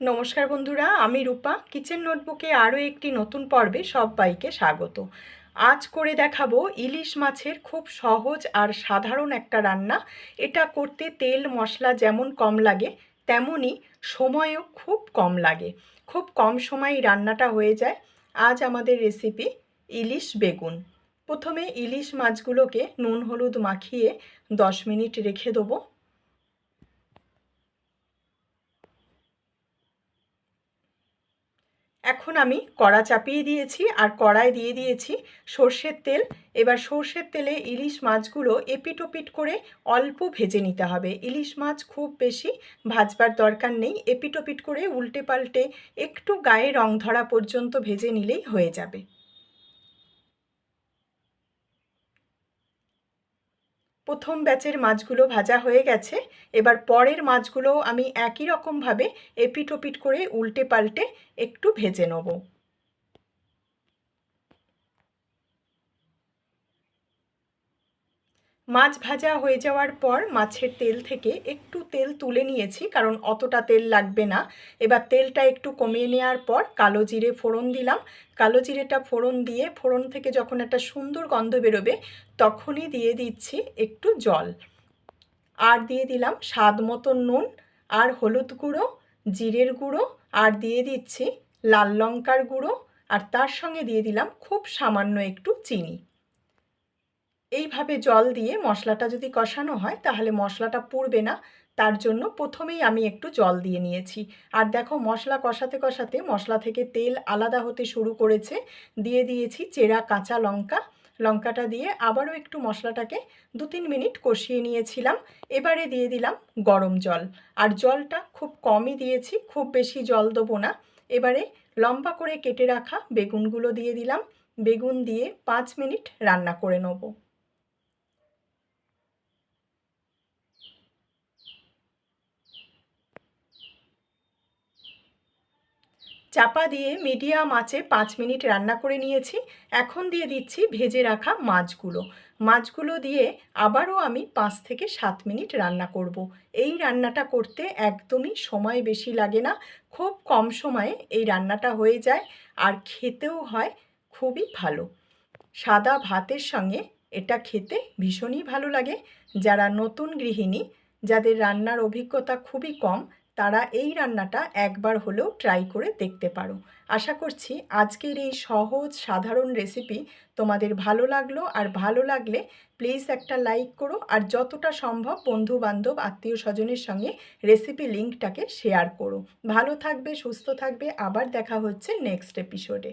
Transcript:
নমস্কার বন্ধুরা, আমি রূপা। কিচেন নোটবুকে আরও একটি নতুন পর্বে সবাইকে স্বাগত। আজ করে দেখাবো ইলিশ মাছের খুব সহজ আর সাধারণ একটা রান্না। এটা করতে তেল, মশলা যেমন কম লাগে, তেমনই সময়ও খুব কম লাগে। খুব কম সময়ে রান্নাটা হয়ে যায়। আজ আমাদের রেসিপি ইলিশ বেগুন। প্রথমে ইলিশ মাছগুলোকে নুন, হলুদ মাখিয়ে দশ মিনিট রেখে দেবো। এখন আমি কড়া চাপিয়ে দিয়েছি আর কড়ায় দিয়ে দিয়েছি সর্ষের তেল। এবার সর্ষের তেলে ইলিশ মাছগুলো এপিটোপিট করে অল্প ভেজে নিতে হবে। ইলিশ মাছ খুব বেশি ভাজবার দরকার নেই। এপিটোপিট করে উল্টে পাল্টে একটু গায়ে রং ধরা পর্যন্ত ভেজে নিলেই হয়ে যাবে। প্রথম ব্যাচের মাছগুলো ভাজা হয়ে গেছে। এবার পরের মাছগুলো আমি একই রকমভাবে এপিট ওপিট করে উল্টে পাল্টে একটু ভেজে নেব। মাছ ভাজা হয়ে যাওয়ার পর মাছের তেল থেকে একটু তেল তুলে নিয়েছি, কারণ অতটা তেল লাগবে না। এবার তেলটা একটু কমিয়ে নেওয়ার পর কালো জিরে ফোড়ন দিলাম। কালো জিরেটা ফোড়ন দিয়ে, ফোড়ন থেকে যখন একটা সুন্দর গন্ধ বেরোবে, তখনই দিয়ে দিচ্ছি একটু জল। আর দিয়ে দিলাম স্বাদ মতো নুন আর হলুদ গুঁড়ো, জিরের গুঁড়ো, আর দিয়ে দিচ্ছি লাল লঙ্কার গুঁড়ো, আর তার সঙ্গে দিয়ে দিলাম খুব সামান্য একটু চিনি। এইভাবে জল দিয়ে মশলাটা যদি কষানো হয়, তাহলে মশলাটা পুড়বে না। তার জন্য প্রথমেই আমি একটু জল দিয়ে নিয়েছি। আর দেখো, মশলা কষাতে কষাতে মশলা থেকে তেল আলাদা হতে শুরু করেছে। দিয়ে দিয়েছি চেরা কাঁচা লঙ্কা। লঙ্কাটা দিয়ে আবারও একটু মশলাটাকে দু তিন মিনিট কষিয়ে নিয়েছিলাম। এবারে দিয়ে দিলাম গরম জল। আর জলটা খুব কমই দিয়েছি, খুব বেশি জল দেবো না। এবারে লম্বা করে কেটে রাখা বেগুনগুলো দিয়ে দিলাম। বেগুন দিয়ে পাঁচ মিনিট রান্না করে নেব। চাপা দিয়ে মিডিয়াম আঁচে পাঁচ মিনিট রান্না করে নিয়েছি। এখন দিয়ে দিচ্ছি ভেজে রাখা মাছগুলো। মাছগুলো দিয়ে আবারও আমি পাঁচ থেকে সাত মিনিট রান্না করব। এই রান্নাটা করতে একদমই সময় বেশি লাগে না। খুব কম সময়ে এই রান্নাটা হয়ে যায় আর খেতেও হয় খুবই ভালো। সাদা ভাতের সঙ্গে এটা খেতে ভীষণই ভালো লাগে। যারা নতুন গৃহিণী, যাদের রান্নার অভিজ্ঞতা খুবই কম তারা এই রান্নাটা একবার হলেও ট্রাই করে দেখতে পারো। আশা করছি আজকের এই সহজ, সাধারণ রেসিপি তোমাদের ভালো লাগল। আর ভালো লাগলে প্লিজ একটা লাইক করো। আর যতটা সম্ভব বন্ধু বান্ধব আত্মীয় স্বজনের সঙ্গে রেসিপি লিঙ্কটাকে শেয়ার করো। ভালো থাকবে, সুস্থ থাকবে। আবার দেখা হচ্ছে নেক্সট এপিসোডে